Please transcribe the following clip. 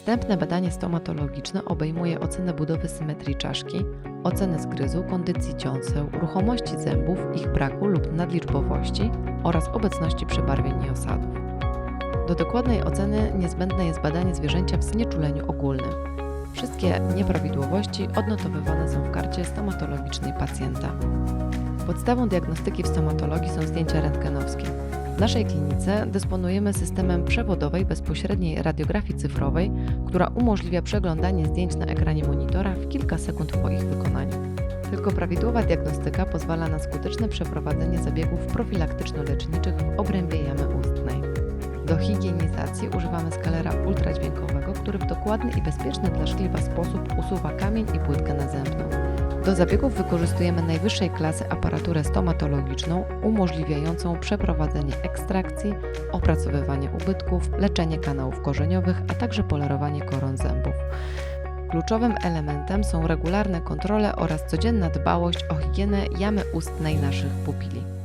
Wstępne badanie stomatologiczne obejmuje ocenę budowy symetrii czaszki, ocenę zgryzu, kondycji dziąseł, ruchomości zębów, ich braku lub nadliczbowości oraz obecności przebarwień i osadów. Do dokładnej oceny niezbędne jest badanie zwierzęcia w znieczuleniu ogólnym. Wszystkie nieprawidłowości odnotowywane są w karcie stomatologicznej pacjenta. Podstawą diagnostyki w stomatologii są zdjęcia rentgenowskie. W naszej klinice dysponujemy systemem przewodowej bezpośredniej radiografii cyfrowej, która umożliwia przeglądanie zdjęć na ekranie monitora w kilka sekund po ich wykonaniu. Tylko prawidłowa diagnostyka pozwala na skuteczne przeprowadzenie zabiegów profilaktyczno-leczniczych w obrębie jamy ustnej. Do higienizacji używamy skalera ultradźwiękowego, który w dokładny i bezpieczny dla szkliwa sposób usuwa kamień i płytkę nazębną. Do zabiegów wykorzystujemy najwyższej klasy aparaturę stomatologiczną umożliwiającą przeprowadzenie ekstrakcji, opracowywanie ubytków, leczenie kanałów korzeniowych, a także polerowanie koron zębów. Kluczowym elementem są regularne kontrole oraz codzienna dbałość o higienę jamy ustnej naszych pupili.